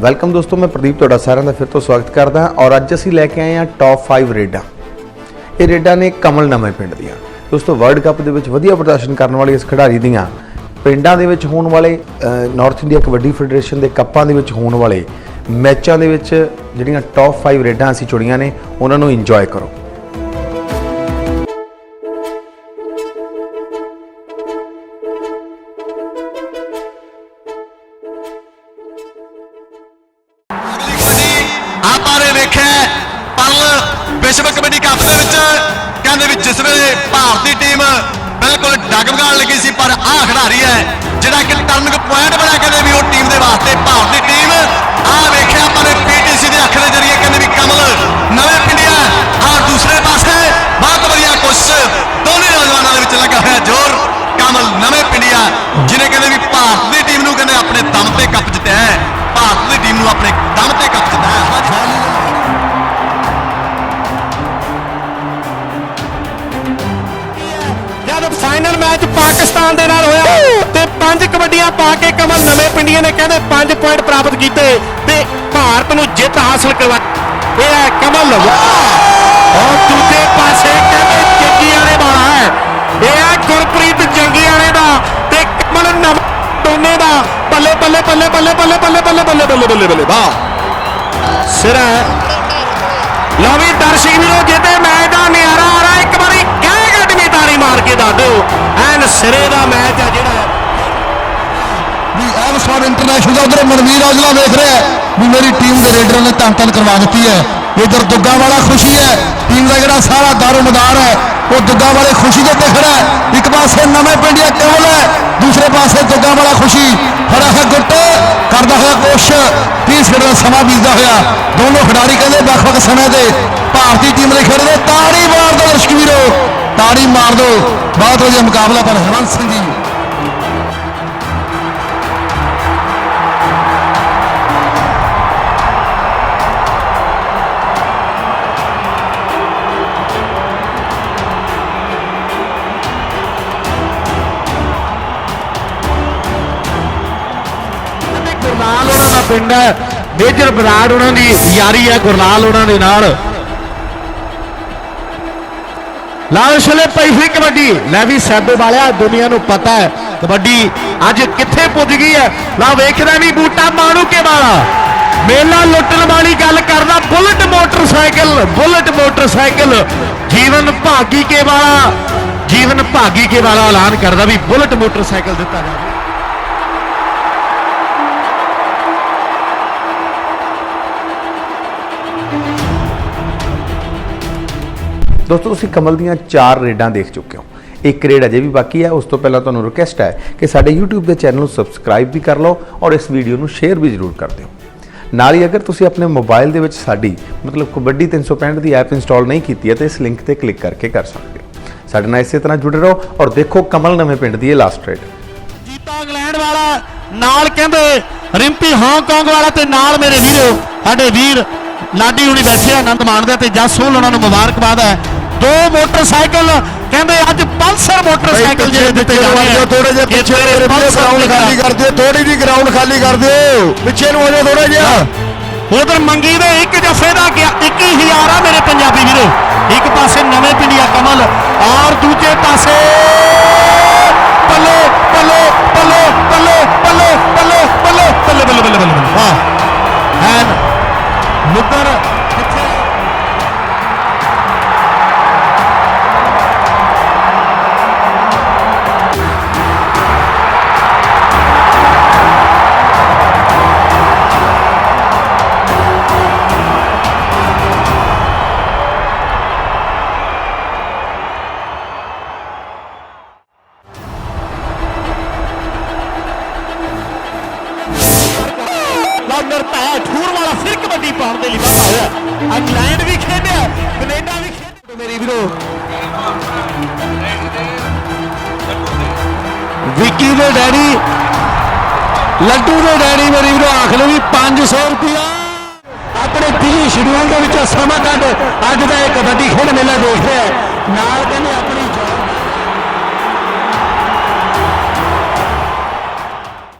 Welcome ਦੋਸਤੋ, ਮੈਂ ਪ੍ਰਦੀਪ ਤੁਹਾਡਾ ਸਾਰਿਆਂ ਦਾ ਫਿਰ ਤੋਂ ਸਵਾਗਤ ਕਰਦਾ ਔਰ ਅੱਜ ਅਸੀਂ ਲੈ ਕੇ ਆਏ ਹਾਂ ਟੌਪ 5 ਰੇਡਾਂ। ਇਹ ਰੇਡਾਂ ਨੇ ਕਮਲ ਨਵੇਂ ਪਿੰਡ ਦੀਆਂ। ਦੋਸਤੋ ਵਰਲਡ ਕੱਪ ਦੇ ਵਿੱਚ ਵਧੀਆ ਪ੍ਰਦਰਸ਼ਨ ਕਰਨ ਵਾਲੇ ਇਸ ਖਿਡਾਰੀ ਦੀਆਂ। ਪਿੰਡਾਂ ਦੇ ਵਿੱਚ ਹੋਣ ਵਾਲੇ ਨਾਰਥ ਇੰਡੀਆ ਕਬੱਡੀ ਫੈਡਰੇਸ਼ਨ ਦੇ ਕੱਪਾਂ ਦੇ ਵਿੱਚ ਹੋਣ ਵਾਲੇ ਮੈਚਾਂ ਦੇ ਵਿੱਚ ਜਿਹੜੀਆਂ ਟੌਪ 5 ਰੇਡਾਂ ਅਸੀਂ ਚੁਣੀਆਂ ਨੇ, ਉਹਨਾਂ ਨੂੰ ਇੰਜੋਏ ਕਰੋ। ਵਿਸ਼ਵ ਕਬੱਡੀ ਕੱਪ ਦੇ ਵਿੱਚ, ਕਹਿੰਦੇ ਵੀ ਜਿਸ ਵੇਲੇ ਭਾਰਤੀ ਟੀਮ ਬਿਲਕੁਲ ਡਗਮਗਾਣ ਲੱਗੀ ਸੀ, ਪਰ ਆਹ ਖਿਡਾਰੀ ਹੈ, ਜਿਹੜਾ ਕਿ ਟਰਨਿੰਗ ਪੁਆਇੰਟ ਬਣਾ ਕਹਿੰਦੇ ਵੀ ਉਹ ਟੀਮ ਦੇ ਵਾਸਤੇ ਭਾਰਤੀ ਟੀਮ, ਆਹ ਵੇਖਿਆ ਆਪਾਂ ਨੇ ਮੈਚ ਪਾਕਿਸਤਾਨ ਦੇ ਨਾਲ ਹੋਇਆ ਤੇ ਪੰਜ ਕਬੱਡੀਆਂ ਪਾ ਕੇ ਕਮਲ ਨਵੇਂ ਪਿੰਡੀਆਂ ਨੇ ਕਹਿੰਦੇ 5 ਪੁਆਇੰਟ ਪ੍ਰਾਪਤ ਕੀਤੇ ਤੇ ਭਾਰਤ ਨੂੰ ਜਿੱਤ ਹਾਸਲ ਕਰਵਾਈ ਇਹ ਹੈ ਕਮਲ ਔਰ ਦੂਜੇ ਪਾਸੇ ਕਹਿੰਦੇ ਜੱਗੀ ਵਾਲੇ ਵਾਲਾ ਹੈ ਇਹ ਹੈ ਗੁਰਪ੍ਰੀਤ ਜੰਗੀ ਵਾਲੇ ਦਾ ਤੇ ਕਮਲ ਨਵੇਂ ਦੋਨੇ ਦਾ ਬੱਲੇ ਬੱਲੇ ਬੱਲੇ ਬੱਲੇ ਬੱਲੇ ਬੱਲੇ ਬੱਲੇ ਬੱਲੇ ਬੱਲੇ ਬੱਲੇ ਬੱਲੇ ਵਾਹ ਸਿਰਾ ਲਓ ਵੀ ਦਰਸ਼ਕ ਵੀਰੋ ਜਿਹਦੇ ਮਾਰ ਐਨ ਸਿਰੇ ਦਾ ਮੈਚ ਆ ਜਿਹੜਾ ਵੀ ਐਵਸਟਾਰ ਇੰਟਰਨੈਸ਼ਨਲ ਦਾ ਉਧਰ ਮਨਵੀਰ ਔਜਲਾ ਦੇਖ ਰਿਹਾ ਹੈ ਵੀ ਮੇਰੀ ਟੀਮ ਦੇ ਰੇਡਰਾਂ ਨੇ ਧੰਨ ਧੰਨ ਕਰਵਾ ਦਿੱਤੀ ਹੈ। ਇਧਰ ਦੁੱਗਾ ਵਾਲਾ ਖੁਸ਼ੀ ਹੈ। ਟੀਮ ਦਾ ਜਿਹੜਾ ਸਾਰਾ ਦਾਰੋ ਹੈ, ਉਹ ਦੁੱਗਾ ਵਾਲੇ ਖੁਸ਼ੀ ਦੇ ਉੱਤੇ ਖੜਾ ਹੈ। ਇੱਕ ਪਾਸੇ ਨਵੇਂ ਪਿੰਡੀਆ ਕੇਵਲ ਹੈ, ਦੂਸਰੇ ਪਾਸੇ ਦੁੱਗਾ ਵਾਲਾ ਖੁਸ਼ੀ। ਖੜਾ ਹੈ ਗੁੱਟ, ਕਰਦਾ ਹੋਇਆ ਕੋਸ਼ਿਸ਼ 30 ਮਿੰਟ ਦਾ ਸਮਾਂ ਬੀਤਦਾ ਹੋਇਆ। ਦੋਨੋਂ ਖਿਡਾਰੀ ਕਹਿੰਦੇ ਵੱਖ-ਵੱਖ ਸਮੇਂ ਤੇ ਭਾਰਤੀ ਟੀਮ ਲਈ ਖੇਡਦੇ ਤਾੜੀ ਮਾਰ ਦਰਸ਼ਕ ਵੀਰੋ। ਤਾੜੀ ਮਾਰ ਦਿਓ। ਬਹੁਤ ਵਧੀਆ ਮੁਕਾਬਲਾ ਪਰ ਹਰਵੰਤ ਸਿੰਘ ਜੀ। ਗੁਰਲਾਲ ਉਹਨਾਂ ਦਾ ਪਿੰਡ ਹੈ। ਮੇਜਰ ਬਰਾੜ ਉਹਨਾਂ ਦੀ ਯਾਰੀ ਹੈ ਗੁਰਨਾਲ ਉਹਨਾਂ ਦੇ ਨਾਲ। ਲਾਲ ਛਲੇ ਪਈ ਹੋਈ ਕਬੱਡੀ। ਲੈ ਵੀ ਸੈਬੋ ਵਾਲਿਆ, ਦੁਨੀਆ ਨੂੰ ਪਤਾ ਹੈ ਕਬੱਡੀ ਅੱਜ ਕਿੱਥੇ ਪੁੱਜ ਗਈ ਹੈ। ਲਾ ਵੇਖਦਾ ਵੀ ਬੂਟਾ ਮਾਣੂ ਕੇ ਵਾਲਾ। ਮੇਲਾ ਲੁੱਟਣ ਵਾਲੀ ਗੱਲ ਕਰਦਾ ਬੁਲਟ ਮੋਟਰਸਾਈਕਲ ਬੁਲਟ ਮੋਟਰਸਾਈਕਲ। ਜੀਵਨ ਭਾਗੀ ਕੇ ਵਾਲਾ, ਜੀਵਨ ਭਾਗੀ ਕੇ ਵਾਲਾ ਐਲਾਨ ਕਰਦਾ ਵੀ ਬੁਲਟ ਮੋਟਰਸਾਈਕਲ ਦਿੱਤਾ ਜਾਵੇ। ਦੋਸਤੋ, ਤੁਸੀਂ ਕਮਲ ਦੀਆਂ ਚਾਰ ਰੇਡਾਂ ਦੇਖ ਚੁੱਕੇ ਹੋ। ਇੱਕ ਰੇਡ ਅਜੇ ਵੀ ਬਾਕੀ ਹੈ, ਉਸ ਤੋਂ ਪਹਿਲਾਂ ਤੁਹਾਨੂੰ ਰਿਕੁਐਸਟ ਹੈ ਕਿ ਸਾਡੇ YouTube ਦੇ ਚੈਨਲ ਨੂੰ ਸਬਸਕ੍ਰਾਈਬ ਵੀ ਕਰ ਲਓ ਔਰ ਇਸ ਵੀਡੀਓ ਨੂੰ ਸ਼ੇਅਰ ਵੀ ਜ਼ਰੂਰ ਕਰ ਦਿਓ। ਨਾਲ ਹੀ ਅਗਰ ਤੁਸੀਂ ਆਪਣੇ ਮੋਬਾਈਲ ਦੇ ਵਿੱਚ ਸਾਡੀ, ਮਤਲਬ ਕਬੱਡੀ 365 ਦੀ ਐਪ ਇੰਸਟਾਲ ਨਹੀਂ ਕੀਤੀ ਹੈ, ਤਾਂ ਇਸ ਲਿੰਕ ਤੇ ਕਲਿੱਕ ਕਰਕੇ ਕਰ ਸਕਦੇ ਹੋ। ਸਾਡੇ ਨਾਲ ਇਸੇ ਤਰ੍ਹਾਂ ਜੁੜੇ ਰਹੋ ਔਰ ਦੇਖੋ ਕਮਲ ਨਵੇਂ ਪਿੰਡ ਦੀ ਇਹ ਲਾਸਟ ਰੇਡ ਜੀਤਾ ਇੰਗਲੈਂਡ ਵਾਲਾ, ਨਾਲ ਕਹਿੰਦੇ, ਰਿੰਪੀ ਹਾਂਗਕਾਂਗ ਵਾਲਾ ਤੇ ਨਾਲ ਮੇਰੇ ਵੀਰੋ, ਸਾਡੇ ਵੀਰ ਲਾਡੀ ਹੁਣੀ ਬੈਠੇ ਆਨੰਦ ਮਾਣਦੇ ਆ ਤੇ ਜਸ ਹੋਲ ਉਹਨਾਂ ਨੂੰ ਮੁਬਾਰਕਬਾਦ ਹੈ। ਦੋ ਮੋਟਰਸਾਈਕਲ ਕਹਿੰਦੇ ਅੱਜ ਪਲਸਰ ਮੋਟਰਸਾਈਕਲ ਜਿਹੜੇ ਦਿੱਤੇ ਜਾ ਰਹੇ ਆ ਥੋੜੇ ਜਿਹਾ ਪਿੱਛੇ ਮੇਰੇ ਵੀਰੇ ਪਲਸਰ ਗਰਾਊਂਡ ਖਾਲੀ। ਕਰ ਦਿਓ ਥੋੜੀ ਜਿਹੀ ਗਰਾਊਂਡ ਖਾਲੀ ਕਰ ਦਿਓ ਪਿੱਛੇ ਨੂੰ ਹੋ ਜਾ ਥੋੜਾ ਜਿਹਾ ਉਧਰ ਮੰਗੀ ਦੇ ਇੱਕ ਜਫੇ ਦਾ ਗਿਆ 21000 ਆ ਮੇਰੇ ਪੰਜਾਬੀ ਵੀਰੋ ਇੱਕ ਪਾਸੇ ਨਵੇਂ ਪਿੰਡੀਆ ਕਮਲ ਔਰ ਦੂਜੇ ਪਾਸੇ ਪੱਲੇ ਪੱਲੇ ਪੱਲੇ ਪੱਲੇ ਪੱਲੇ ਪੱਲੇ ਪੱਲੇ ਪੱਲੇ ਬੱਲੇ ਬੱਲੇ ਬੱਲੇ ਵਾਹ ਐਨ ਮੁੱਦਰ ਲਾਉਂਡਰ ਪੈ ਠੂਰ ਵਾਲਾ ਫਿਰ ਕਬੱਡੀ ਪਾਉਣ ਦੇ ਲਈ ਵਾਧਾ ਹੋਇਆ। ਇੰਗਲੈਂਡ ਵੀ ਖੇਡਿਆ ਕੈਨੇਡਾ ਵੀ ਖੇਡਿਆ। ਮੇਰੀ ਵੀਰੋ ਵਿੱਕੀ ਦੇ ਡੈਡੀ ਲੱਡੂ ਦੇ ਡੈਡੀ ਮੇਰੀ ਵੀਰੋ ਆਖ ਲਓ ਵੀ 500 ਰੁਪਿਆ ਆਪਣੇ ਬਿਜ਼ੀ ਸ਼ਡਿਊਲ ਦੇ ਵਿੱਚੋਂ ਸਮਾਂ